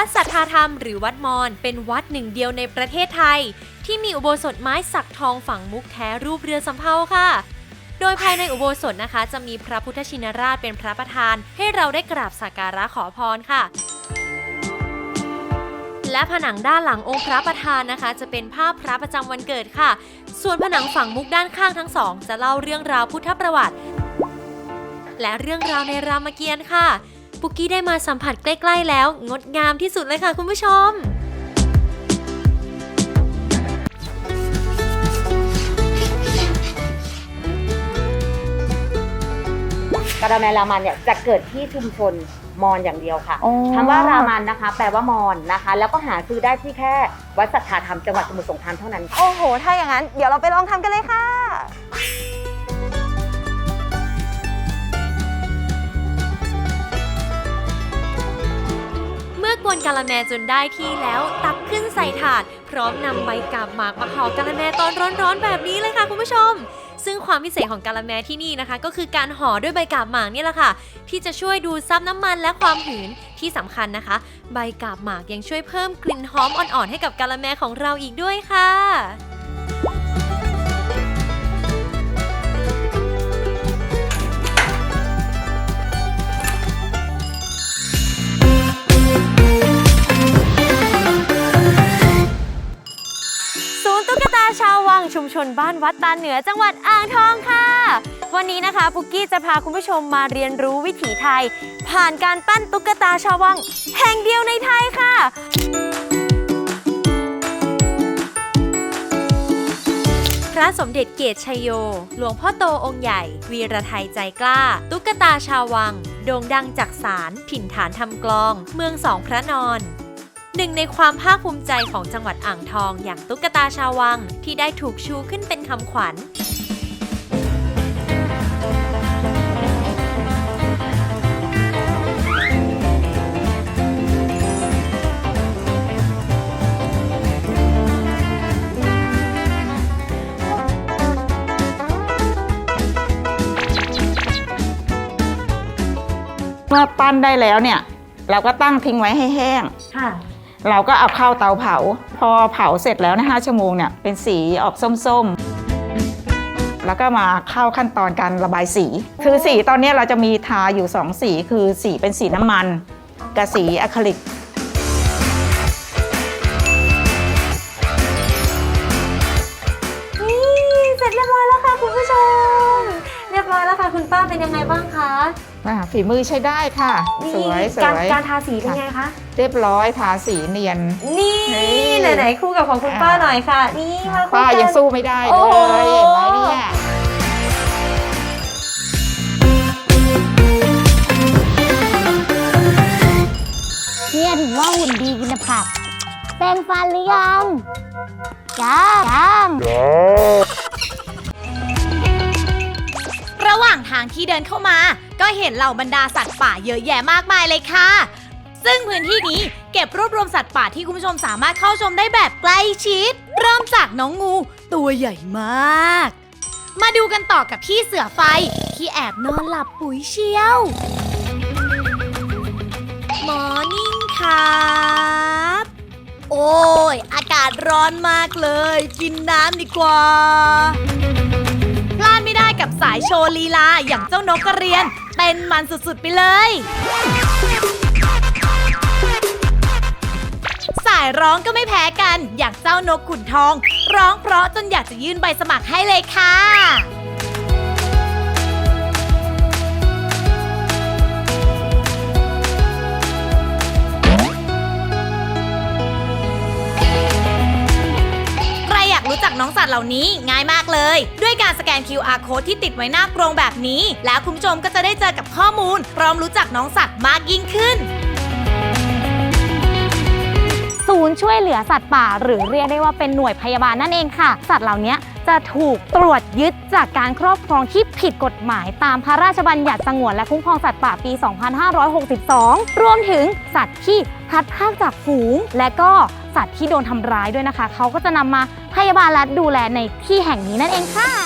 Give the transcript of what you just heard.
ัดสัทธาธรรมหรือวัดมอญเป็นวัดหนึ่งเดียวในประเทศไทย ที่มีอุโบสถไม้สักทองฝังมุกแท้รูปเรือสำเภาค่ะ โดยภายในอุโบสถนะคะ จะมีพระพุทธชินราชเป็นพระประธาน ให้เราได้กราบสักการะขอพรค่ะและผนังด้านหลังองค์พระประธานนะคะ จะเป็นภาพพระประจำวันเกิดค่ะ ส่วนผนังฝั่งมุกด้านข้างทั้งสอง จะเล่าเรื่องราวพุทธประวัติ และเรื่องราวในรามเกียรติ์ค่ะ ปุกกี้ได้มาสัมผัสใกล้ ๆ แล้ว งดงามที่สุดเลยค่ะคุณผู้ชมกระแมรามันเนี่ยจะเกิดที่ชุมชนมอญอย่างเดียวค่ะอ๋อ คำว่ารามันนะคะ แปลว่ามอญนะคะ แล้วก็หาซื้อได้ที่แค่วัดสัทธาธรรมจังหวัดสมุทรสงครามเท่านั้น โอ้โห ถ้าอย่างนั้น เดี๋ยวเราไปลองทำกันเลยค่ะ กะละแมจนได้ที่แล้ว ตักขึ้นใส่ถาด พร้อมนำใบกาบหมากมาห่อกะละแมตอนร้อนๆแบบนี้เลยค่ะคุณผู้ชม ซึ่งความพิเศษของกะละแมที่นี่นะคะ ก็คือการห่อด้วยใบกาบหมากนี่แหละค่ะ ที่จะช่วยดูดซับน้ำมันและความหืนที่สำคัญนะคะ ใบกาบหมากยังช่วยเพิ่มกลิ่นหอมอ่อนๆให้กับกะละแมของเราอีกด้วยค่ะางชุมชนบ้านวัดตาเหนือจังหวัดอ่างทองค่ะ วันนี้นะคะปุกกี้จะพาคุณผู้ชมมาเรียนรู้วิถีไทย ผ่านการปั้นตุ๊กตาชาววัง แห่งเดียวในไทยค่ะพระสมเด็จเกตชัยโย หลวงพ่อโตองค์ใหญ่ วีรไทยใจกล้า ตุ๊กตาชาววัง โด่งดังจากสารถิ่นฐานทำกลอง เมืองสองพระนอน หนึ่งในความภาคภูมิใจของจังหวัดอ่างทองอย่างตุ๊กตาชาววังที่ได้ถูกชูขึ้นเป็นคำขวัญเมื่อปั้นได้แล้วเนี่ย เราก็ตั้งทิ้งไว้ให้แห้ง ค่ะ เราก็เอาเข้าเตาเผา พอเผาเสร็จแล้วนะ5ชั่วโมงเนี่ยเป็นสีออกส้มๆ แล้วก็มาเข้าขั้นตอนการระบายสี คือสีตอนนี้เราจะมีทาอยู่ 2 สีคือสีเป็นสีน้ำมัน กับสีอะคริลิกนี่เสร็จเรียบร้อยแล้วค่ะคุณผู้ชม เรียบร้อยแล้วค่ะคุณป้าเป็นยังไงบ้างคะ อ่าฝีมือใช้ได้ค่ะสวยสการวยการทาสีเป็นไงคะ เรียบร้อยทาสีเนียน นี่นี่ ไหนๆคู่กับของคุณป้าหน่อยค่ะ นี่มาคู่ป้ากันยังสู้ไม่ได้โอ้เลโห ยเห็นไหมเนี่ยเนี่ยถึงว่าหุ่นดีกินแต่ผักเป็นฟันหรือยังจ้ายังระหว่าง ทางที่เดินเข้ามา ก็เห็นเหล่าบรรดาสัตว์ป่าเยอะแยะมากมายเลยค่ะ ซึ่งพื้นที่นี้เก็บรวบรวมสัตว์ป่าที่คุณผู้ชมสามารถเข้าชมได้แบบใกล้ชิด เริ่มจากน้องงู ตัวใหญ่มาก มาดูกันต่อกับพี่เสือไฟ ที่แอบนอนหลับปุ๋ยเชียวมอร์นิ่งครับโอ้ย อากาศร้อนมากเลย กินน้ำดีกว่า กับสายโชว์ลีลาอย่างเจ้านกกระเรียน เป็นมันสุดๆไปเลย สายร้องก็ไม่แพ้กันอย่างเจ้านกขุนทอง ร้องเพราะจนอยากจะยื่นใบสมัครให้เลยค่ะ อยากรู้จักน้องสัตว์เหล่านี้ง่ายมากเลย ด้วยการสแกน QR code ที่ติดไว้หน้ากรงแบบนี้ แล้วคุณผู้ชมก็จะได้เจอกับข้อมูล พร้อมรู้จักน้องสัตว์มากยิ่งขึ้น ศูนย์ช่วยเหลือสัตว์ป่า หรือเรียกได้ว่าเป็นหน่วยพยาบาลนั่นเองค่ะ สัตว์เหล่านี้ จะถูกตรวจยึดจากการครอบครองที่ผิดกฎหมาย ตามพระราชบัญญัติสงวนและคุ้มครองสัตว์ป่าปี 2562 รวมถึงสัตว์ที่พลัดพรากจากฝูง และก็สัตว์ที่โดนทำร้ายด้วยนะคะ เขาก็จะนำมาพยาบาลและดูแลในที่แห่งนี้นั่นเองค่ะ